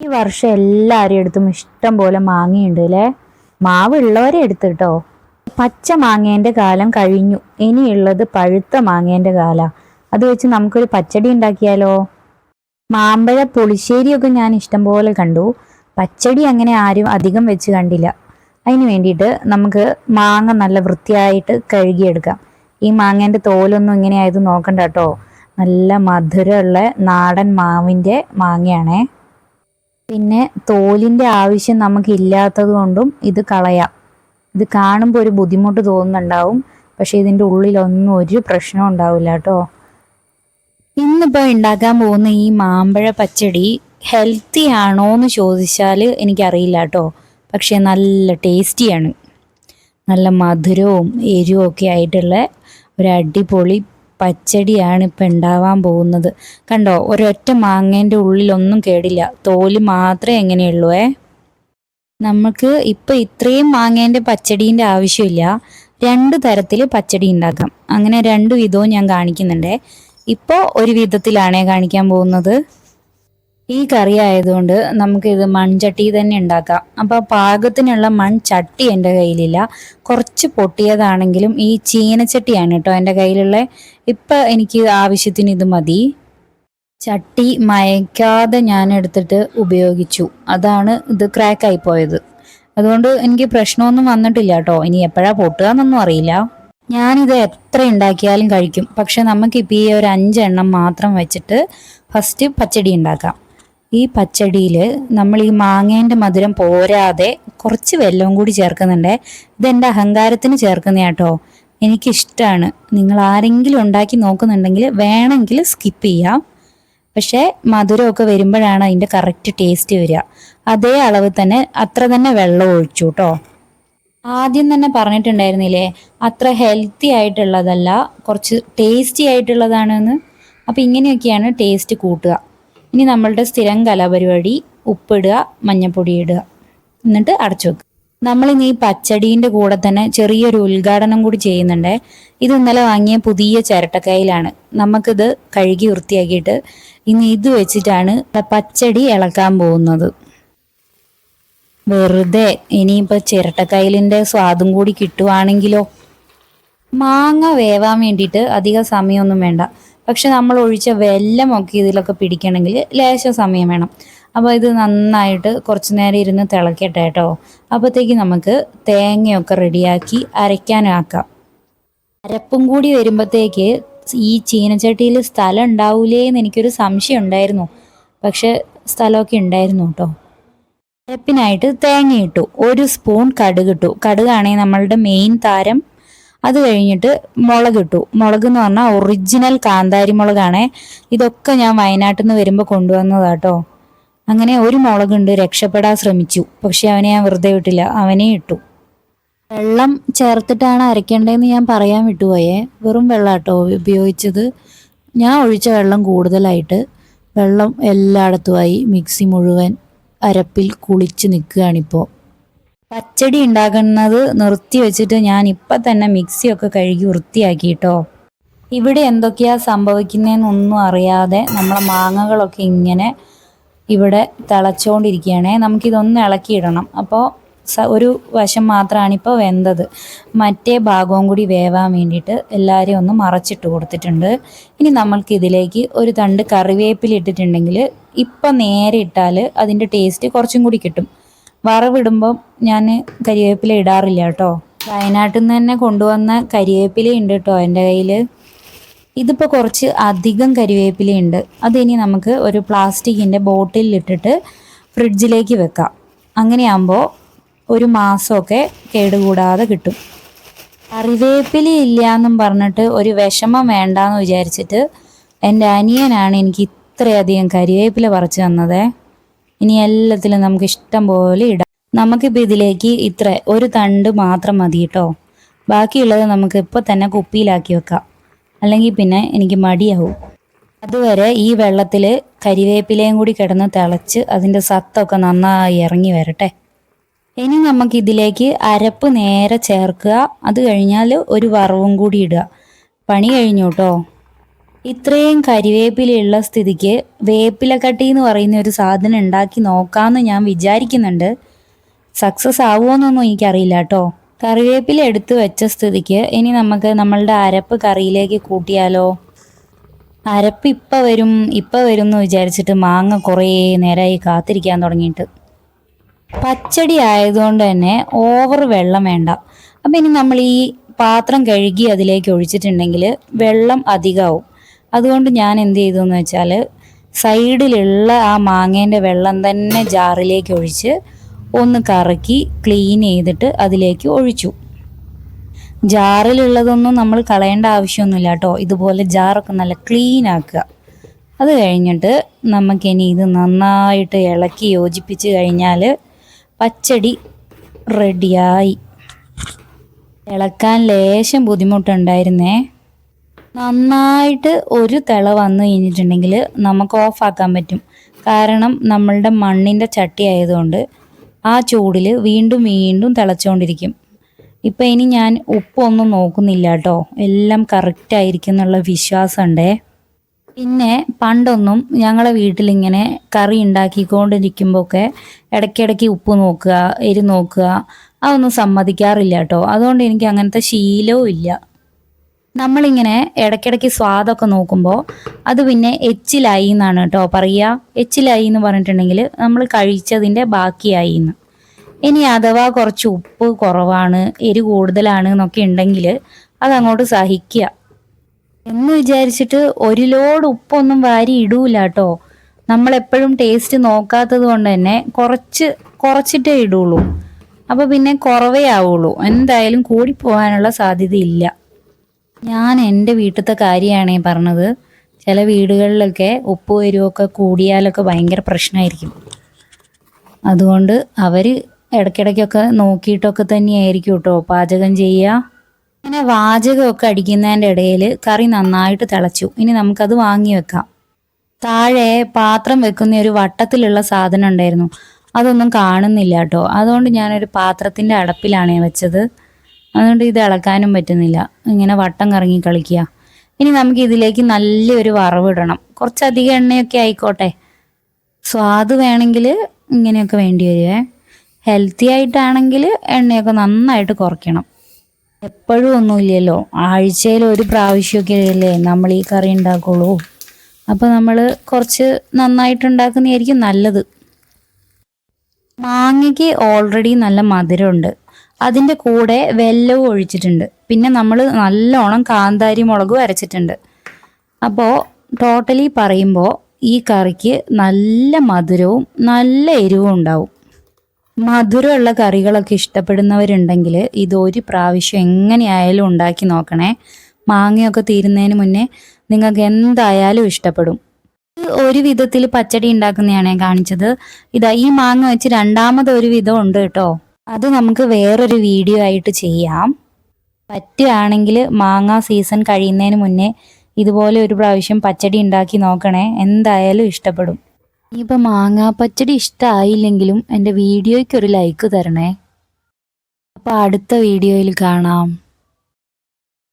ഈ വർഷം എല്ലാവരും എടുത്തും ഇഷ്ടം പോലെ മാങ്ങയുണ്ട് അല്ലേ മാവ് ഉള്ളവരെ എടുത്ത് കേട്ടോ പച്ച മാങ്ങേന്റെ കാലം കഴിഞ്ഞു. ഇനിയുള്ളത് പഴുത്ത മാങ്ങേന്റെ കാലാ. അത് വെച്ച് നമുക്കൊരു പച്ചടി ഉണ്ടാക്കിയാലോ? മാമ്പഴ പുളിശ്ശേരിയൊക്കെ ഞാൻ ഇഷ്ടം പോലെ കണ്ടു. പച്ചടി അങ്ങനെ ആരും അധികം വെച്ച് കണ്ടില്ല. അതിന് വേണ്ടിയിട്ട് നമുക്ക് മാങ്ങ നല്ല വൃത്തിയായിട്ട് കഴുകിയെടുക്കാം. ഈ മാങ്ങേന്റെ തോലൊന്നും ഇങ്ങനെ ആയത് നോക്കണ്ട കേട്ടോ നല്ല മധുരമുള്ള നാടൻ മാവിന്റെ മാങ്ങയാണേ. പിന്നെ തോലിന്റെ ആവശ്യം നമുക്ക് ഇല്ലാത്തത് കൊണ്ടും ഇത് കളയാം. ഇത് കാണുമ്പോൾ ഒരു ബുദ്ധിമുട്ട് തോന്നുന്നുണ്ടാവും. പക്ഷേ ഇതിന്റെ ഉള്ളിലൊന്നും ഒരു പ്രശ്നം ഉണ്ടാവില്ല കേട്ടോ. ഇന്നിപ്പോൾ ഉണ്ടാക്കാൻ പോകുന്ന ഈ മാമ്പഴ പച്ചടി ഹെൽത്തി ആണോ എന്ന് ചോദിച്ചാൽ എനിക്കറിയില്ല കേട്ടോ. പക്ഷേ നല്ല ടേസ്റ്റിയാണ് നല്ല മധുരവും എരിവും ഒക്കെ ആയിട്ടുള്ള ഒരു അടിപൊളി പച്ചടിയാണ് ഇപ്പം ഉണ്ടാവാൻ പോകുന്നത്. കണ്ടോ ഒരൊറ്റ മാങ്ങേന്റെ ഉള്ളിലൊന്നും കേടില്ല. തോൽ മാത്രമേ എങ്ങനെയുള്ളൂ ഏ? നമുക്ക് ഇപ്പം ഇത്രയും മാങ്ങേന്റെ പച്ചടീന്റെ ആവശ്യമില്ല. രണ്ട് തരത്തിൽ പച്ചടി ഉണ്ടാക്കാം അങ്ങനെ രണ്ട് വിധവും ഞാൻ കാണിക്കുന്നുണ്ടേ. ഇപ്പോൾ ഒരു വിധത്തിലാണേ കാണിക്കാൻ പോകുന്നത്. ഈ കറി ആയതുകൊണ്ട് ഇത് മൺചട്ടി തന്നെ ഉണ്ടാക്കാം. അപ്പോൾ പാകത്തിനുള്ള മൺചട്ടി എന്റെ കയ്യിലില്ല. കുറച്ച് പൊട്ടിയതാണെങ്കിലും ഈ ചീനച്ചട്ടിയാണ് കേട്ടോ എന്റെ കയ്യിലുള്ള. ഇപ്പം എനിക്ക് ആവശ്യത്തിന് ഇത് മതി. ചട്ടി മയക്കാതെ ഞാൻ എടുത്തിട്ട് ഉപയോഗിച്ചു. അതാണ് ഇത് ക്രാക്കായി പോയത്. അതുകൊണ്ട് എനിക്ക് പ്രശ്നമൊന്നും വന്നിട്ടില്ല കേട്ടോ. ഇനി എപ്പോഴാ പൊട്ടുക എന്നൊന്നും അറിയില്ല. ഞാനിത് എത്ര ഉണ്ടാക്കിയാലും കഴിക്കും. പക്ഷെ നമുക്കിപ്പോൾ ഈ ഒരു അഞ്ചെണ്ണം മാത്രം വെച്ചിട്ട് ഫസ്റ്റ് പച്ചടി ഉണ്ടാക്കാം. ഈ പച്ചടിയിൽ നമ്മൾ ഈ മാങ്ങേന്റെ മധുരം പോരാതെ കുറച്ച് വെല്ലവും കൂടി ചേർക്കുന്നുണ്ട്. ഇതെന്റെ അഹങ്കാരത്തിന് ചേർക്കുന്ന കേട്ടോ. എനിക്കിഷ്ടമാണ് നിങ്ങൾ ആരെങ്കിലും ഉണ്ടാക്കി നോക്കുന്നുണ്ടെങ്കിൽ വേണമെങ്കിൽ സ്കിപ്പ് ചെയ്യാം. പക്ഷേ മധുരമൊക്കെ വരുമ്പോഴാണ് അതിന്റെ കറക്റ്റ് ടേസ്റ്റ് വരിക. അതേ അളവ് തന്നെ അത്ര തന്നെ വെള്ളം ഒഴിച്ചു കേട്ടോ. ആദ്യം തന്നെ പറഞ്ഞിട്ടുണ്ടായിരുന്നില്ലേ അത്ര ഹെൽത്തി ആയിട്ടുള്ളതല്ല കുറച്ച് ടേസ്റ്റി ആയിട്ടുള്ളതാണെന്ന്. അപ്പം ഇങ്ങനെയൊക്കെയാണ് ടേസ്റ്റ് കൂട്ടുക. ഇനി നമ്മളുടെ സ്ഥിരം കലാപരിപാടി ഉപ്പിടുക മഞ്ഞപ്പൊടി ഇടുക. എന്നിട്ട് അടച്ചു വെക്കുക. നമ്മളിന്ന് ഈ പച്ചടീന്റെ കൂടെ തന്നെ ചെറിയൊരു ഉദ്ഘാടനം കൂടി ചെയ്യുന്നുണ്ട്. ഇത് ഇന്നലെ വാങ്ങിയ പുതിയ ചിരട്ടക്കയിലാണ് നമുക്കിത് കഴുകി വൃത്തിയാക്കിയിട്ട് ഇന്ന് ഇത് വെച്ചിട്ടാണ് പച്ചടി ഇളക്കാൻ പോകുന്നത്. വെറുതെ ഇനിയിപ്പോൾ ചിരട്ടക്കയിലിന്റെ സ്വാദും കൂടി കിട്ടുവാണെങ്കിലോ? മാങ്ങ വേവാൻ വേണ്ടിയിട്ട് അധികം സമയമൊന്നും വേണ്ട. പക്ഷെ നമ്മൾ ഒഴിച്ച വെല്ലമൊക്കെ ഇതിലൊക്കെ പിടിക്കണമെങ്കിൽ ലേശം സമയം വേണം. അപ്പോൾ ഇത് നന്നായിട്ട് കുറച്ച് നേരം ഇരുന്ന് തിളക്കട്ടെ കേട്ടോ. അപ്പോഴത്തേക്ക് നമുക്ക് തേങ്ങയൊക്കെ റെഡിയാക്കി അരയ്ക്കാനാക്കാം. അരപ്പും കൂടി വരുമ്പോഴത്തേക്ക് ഈ ചീനച്ചട്ടിയിൽ സ്ഥലം ഉണ്ടാവൂലേ എന്ന് എനിക്കൊരു സംശയം ഉണ്ടായിരുന്നു. പക്ഷെ സ്ഥലമൊക്കെ ഉണ്ടായിരുന്നു കേട്ടോ. അരപ്പിനായിട്ട് തേങ്ങ ഇട്ടു. ഒരു സ്പൂൺ കടുക് ഇട്ടു. കടുകാണെങ്കിൽ നമ്മളുടെ മെയിൻ താരം. അത് കഴിഞ്ഞിട്ട് മുളക് ഇട്ടു. മുളക് എന്ന് പറഞ്ഞാൽ ഒറിജിനൽ കാന്താരി മുളകാണേ. ഇതൊക്കെ ഞാൻ വയനാട്ടിൽ നിന്ന് വരുമ്പോൾ കൊണ്ടുവന്നതാട്ടോ അങ്ങനെ ഒരു മുളകുണ്ട് രക്ഷപ്പെടാൻ ശ്രമിച്ചു. പക്ഷെ അവനെ ഞാൻ വെറുതെ വിട്ടില്ല അവനെ ഇട്ടു. വെള്ളം ചേർത്തിട്ടാണ് അരയ്ക്കേണ്ടതെന്ന് ഞാൻ പറയാൻ വിട്ടുപോയേ. വെറും വെള്ളം കേട്ടോ ഉപയോഗിച്ചത്. ഞാൻ ഒഴിച്ച വെള്ളം കൂടുതലായിട്ട് വെള്ളം എല്ലായിടത്തുമായി മിക്സി മുഴുവൻ അരപ്പിൽ കുളിച്ച് നിൽക്കുകയാണിപ്പോൾ പച്ചടി ഉണ്ടാക്കുന്നത് നിർത്തി വെച്ചിട്ട് ഞാൻ ഇപ്പം തന്നെ മിക്സിയൊക്കെ കഴുകി വൃത്തിയാക്കിയിട്ടോ ഇവിടെ എന്തൊക്കെയാ സംഭവിക്കുന്നതെന്നൊന്നും അറിയാതെ നമ്മളെ മാങ്ങകളൊക്കെ ഇങ്ങനെ ഇവിടെ തിളച്ചുകൊണ്ടിരിക്കുകയാണേ നമുക്കിതൊന്ന് ഇളക്കിയിടണം. അപ്പോൾ ഒരു വശം മാത്രമാണ് ഇപ്പോൾ വെന്തത്. മറ്റേ ഭാഗവും കൂടി വേവാൻ വേണ്ടിയിട്ട് എല്ലാവരെയും ഒന്ന് മറച്ചിട്ട് കൊടുത്തിട്ടുണ്ട്. ഇനി നമ്മൾക്ക് ഇതിലേക്ക് ഒരു തണ്ട് കറിവേപ്പില ഇട്ടിട്ടുണ്ടെങ്കിൽ ഇപ്പം നേരെ ഇട്ടാൽ അതിന്റെ ടേസ്റ്റ് കുറച്ചും കൂടി കിട്ടും. വറവിടുമ്പം ഞാൻ കരിവേപ്പില ഇടാറില്ല കേട്ടോ. വയനാട്ടിൽ നിന്ന് തന്നെ കൊണ്ടുവന്ന കരിവേപ്പില ഉണ്ട് കേട്ടോ എന്റെ കയ്യിൽ ഇതിപ്പോൾ കുറച്ച് അധികം കരിവേപ്പില കരിവേപ്പിലയുണ്ട് അതിനി നമുക്ക് ഒരു പ്ലാസ്റ്റിക്കിന്റെ ബോട്ടിലിൽ ഇട്ടിട്ട് ഫ്രിഡ്ജിലേക്ക് വെക്കാം. അങ്ങനെയാകുമ്പോൾ ഒരു മാസമൊക്കെ കേടുകൂടാതെ കിട്ടും. കറിവേപ്പില ഇല്ല എന്നും പറഞ്ഞിട്ട് ഒരു വിഷമം വേണ്ടാന്ന് വിചാരിച്ചിട്ട് എന്റെ അനിയനാണ് എനിക്ക് ഇത്രയധികം കരിവേപ്പില പറിച്ചു തന്നത്. ഇനി എല്ലാത്തിലും നമുക്ക് ഇഷ്ടം പോലെ ഇടാം. നമുക്കിപ്പോൾ ഇതിലേക്ക് ഇത്ര ഒരു തണ്ട് മാത്രം മതി കേട്ടോ. ബാക്കിയുള്ളത് നമുക്ക് ഇപ്പോൾ തന്നെ കുപ്പിയിലാക്കി വെക്കാം. അല്ലെങ്കിൽ പിന്നെ എനിക്ക് മടിയാവും. അതുവരെ ഈ വെള്ളത്തിൽ കരിവേപ്പിലയും കൂടി കിടന്ന് തിളച്ച് അതിന്റെ സത്തൊക്കെ നന്നായി ഇറങ്ങി വരട്ടെ. ഇനി നമുക്ക് ഇതിലേക്ക് അരപ്പ് നേരെ ചേർക്കുക. അത് കഴിഞ്ഞാൽ ഒരു വറവും കൂടി ഇടുക. പണി കഴിഞ്ഞു കേട്ടോ. ഇത്രയും കരിവേപ്പിലയുള്ള സ്ഥിതിക്ക് വേപ്പിലക്കട്ടി എന്ന് പറയുന്ന ഒരു സാധനം ഉണ്ടാക്കി നോക്കാമെന്ന് ഞാൻ വിചാരിക്കുന്നുണ്ട്. സക്സസ് ആവുമോന്നൊന്നും എനിക്കറിയില്ല കേട്ടോ കറിവേപ്പില എടുത്തു വെച്ച സ്ഥിതിക്ക് ഇനി നമുക്ക് നമ്മളുടെ അരപ്പ് കറിയിലേക്ക് കൂട്ടിയാലോ? അരപ്പ് ഇപ്പം വരും ഇപ്പം വരും എന്ന് വിചാരിച്ചിട്ട് മാങ്ങ കുറേ നേരമായി കാത്തിരിക്കാൻ തുടങ്ങിയിട്ട്. പച്ചടി ആയതുകൊണ്ട് തന്നെ ഓവർ വെള്ളം വേണ്ട. അപ്പം ഇനി നമ്മൾ ഈ പാത്രം കഴുകി അതിലേക്ക് ഒഴിച്ചിട്ടുണ്ടെങ്കിൽ വെള്ളം അധികമാവും അതുകൊണ്ട് ഞാൻ എന്ത് ചെയ്തു എന്ന് വെച്ചാൽ സൈഡിലുള്ള ആ മാങ്ങേന്റെ വെള്ളം തന്നെ ജാറിലേക്ക് ഒഴിച്ച് ഒന്ന് കറക്കി ക്ലീൻ ചെയ്തിട്ട് അതിലേക്ക് ഒഴിച്ചു. ജാറിലുള്ളതൊന്നും നമ്മൾ കളയേണ്ട ആവശ്യമൊന്നുമില്ല കേട്ടോ. ഇതുപോലെ ജാറൊക്കെ നല്ല ക്ലീൻ ആക്കുക. അത് കഴിഞ്ഞിട്ട് നമുക്കിനി ഇത് നന്നായിട്ട് ഇളക്കി യോജിപ്പിച്ച് കഴിഞ്ഞാൽ പച്ചടി റെഡിയായി ഇളക്കാൻ ലേശം ബുദ്ധിമുട്ടുണ്ടായിരുന്നേ. നന്നായിട്ട് ഒരു തിള വന്നു കഴിഞ്ഞിട്ടുണ്ടെങ്കിൽ നമുക്ക് ഓഫാക്കാൻ പറ്റും. കാരണം നമ്മളുടെ മണ്ണിന്റെ ചട്ടി ആയതുകൊണ്ട് ആ ചൂടിൽ വീണ്ടും വീണ്ടും തിളച്ചുകൊണ്ടിരിക്കും. ഇപ്പം ഇനി ഞാൻ ഉപ്പൊന്നും നോക്കുന്നില്ല കേട്ടോ. എല്ലാം കറക്റ്റായിരിക്കും എന്നുള്ള വിശ്വാസമുണ്ടേ പിന്നെ പണ്ടൊന്നും ഞങ്ങളെ വീട്ടിലിങ്ങനെ കറി ഉണ്ടാക്കിക്കൊണ്ടിരിക്കുമ്പോഴൊക്കെ ഇടയ്ക്കിടയ്ക്ക് ഉപ്പ് നോക്കുക എരി നോക്കുക അതൊന്നും സമ്മതിക്കാറില്ല കേട്ടോ. അതുകൊണ്ട് എനിക്ക് അങ്ങനത്തെ ശീലവും ഇല്ല. നമ്മളിങ്ങനെ ഇടയ്ക്കിടയ്ക്ക് സ്വാദൊക്കെ നോക്കുമ്പോൾ അത് പിന്നെ എച്ചിലായി എന്നാണ് കേട്ടോ പറയുക എച്ചിലായി എന്ന് പറഞ്ഞിട്ടുണ്ടെങ്കിൽ നമ്മൾ കഴിച്ചതിന്റെ ബാക്കിയായി എന്ന് ഇനി അഥവാ കുറച്ച് ഉപ്പ് കുറവാണ് എരി കൂടുതലാണ് എന്നൊക്കെ ഉണ്ടെങ്കിൽ അതങ്ങോട്ട് സഹിക്കുക എന്ന് വിചാരിച്ചിട്ട് ഒരു ലോഡ് ഉപ്പൊന്നും വാരി ഇടൂല കേട്ടോ. നമ്മളെപ്പോഴും ടേസ്റ്റ് നോക്കാത്തത് കൊണ്ട് തന്നെ കുറച്ച് കുറച്ചിട്ടേ ഇടുള്ളൂ. അപ്പോൾ പിന്നെ കുറവേ ആവുള്ളൂ. എന്തായാലും കൂടിപ്പോകാനുള്ള സാധ്യതയില്ല. ഞാൻ എന്റെ വീട്ടിലത്തെ കാര്യമാണ് പറഞ്ഞത്. ചില വീടുകളിലൊക്കെ ഉപ്പ് എരിവൊക്കെ കൂടിയാലൊക്കെ ഭയങ്കര പ്രശ്നമായിരിക്കും. അതുകൊണ്ട് അവർ ഇടയ്ക്കിടയ്ക്കൊക്കെ നോക്കിയിട്ടൊക്കെ തന്നെയായിരിക്കും കേട്ടോ പാചകം ചെയ്യുക. അങ്ങനെ വാചകമൊക്കെ അടിക്കുന്നതിന്റെ ഇടയിൽ കറി നന്നായിട്ട് തിളച്ചു. ഇനി നമുക്കത് വാങ്ങി വെക്കാം. താഴെ പാത്രം വെക്കുന്ന ഒരു വട്ടത്തിലുള്ള സാധനം ഉണ്ടായിരുന്നു. അതൊന്നും കാണുന്നില്ല കേട്ടോ. അതുകൊണ്ട് ഞാനൊരു പാത്രത്തിന്റെ അടപ്പിലാണ് വെച്ചത്. അതുകൊണ്ട് ഇത് ഇളക്കാനും പറ്റുന്നില്ല. ഇങ്ങനെ വട്ടം കറങ്ങി കളിക്കുക. ഇനി നമുക്ക് ഇതിലേക്ക് നല്ലൊരു വറവിടണം കുറച്ചധികം എണ്ണയൊക്കെ ആയിക്കോട്ടെ. സ്വാദ് വേണമെങ്കിൽ ഇങ്ങനെയൊക്കെ വേണ്ടി വരുവേ. ഹെൽത്തി ആയിട്ടാണെങ്കിൽ എണ്ണയൊക്കെ നന്നായിട്ട് കുറയ്ക്കണം. എപ്പോഴും ഒന്നുമില്ലല്ലോ. ആഴ്ചയിൽ ഒരു പ്രാവശ്യമൊക്കെ അല്ലേ നമ്മൾ ഈ കറി ഉണ്ടാക്കുള്ളൂ. അപ്പോൾ നമ്മൾ കുറച്ച് നന്നായിട്ട് ഉണ്ടാക്കുന്നതായിരിക്കും നല്ലത്. മാങ്ങയ്ക്ക് ഓൾറെഡി നല്ല മധുരമുണ്ട്. അതിന്റെ കൂടെ വെല്ലവും ഒഴിച്ചിട്ടുണ്ട്. പിന്നെ നമ്മൾ നല്ലോണം കാന്താരി മുളകും അരച്ചിട്ടുണ്ട്. അപ്പോൾ ടോട്ടലി പറയുമ്പോൾ ഈ കറിക്ക് നല്ല മധുരവും നല്ല എരിവും ഉണ്ടാവും. മധുരമുള്ള കറികളൊക്കെ ഇഷ്ടപ്പെടുന്നവരുണ്ടെങ്കിൽ ഇത് ഒരു പ്രാവശ്യം എങ്ങനെയായാലും ഉണ്ടാക്കി നോക്കണേ. മാങ്ങയൊക്കെ തീരുന്നതിന് മുന്നേ നിങ്ങൾക്ക് എന്തായാലും ഇഷ്ടപ്പെടും. ഒരു വിധത്തിൽ പച്ചടി ഉണ്ടാക്കുന്നതാണ് കാണിച്ചത്. ഇതാ ഈ മാങ്ങ വെച്ച് രണ്ടാമത് ഒരു വിധം ഉണ്ട് കേട്ടോ. അത് നമുക്ക് വേറൊരു വീഡിയോ ആയിട്ട് ചെയ്യാം. പറ്റുകയാണെങ്കിൽ മാങ്ങ സീസൺ കഴിയുന്നതിന് മുന്നേ ഇതുപോലെ ഒരു പ്രാവശ്യം പച്ചടി ഉണ്ടാക്കി നോക്കണേ. എന്തായാലും ഇഷ്ടപ്പെടും. ഇനിയിപ്പോൾ മാങ്ങാ പച്ചടി ഇഷ്ടമായില്ലെങ്കിലും എന്റെ വീഡിയോയ്ക്ക് ഒരു ലൈക്ക് തരണേ. അപ്പോൾ അടുത്ത വീഡിയോയിൽ കാണാം.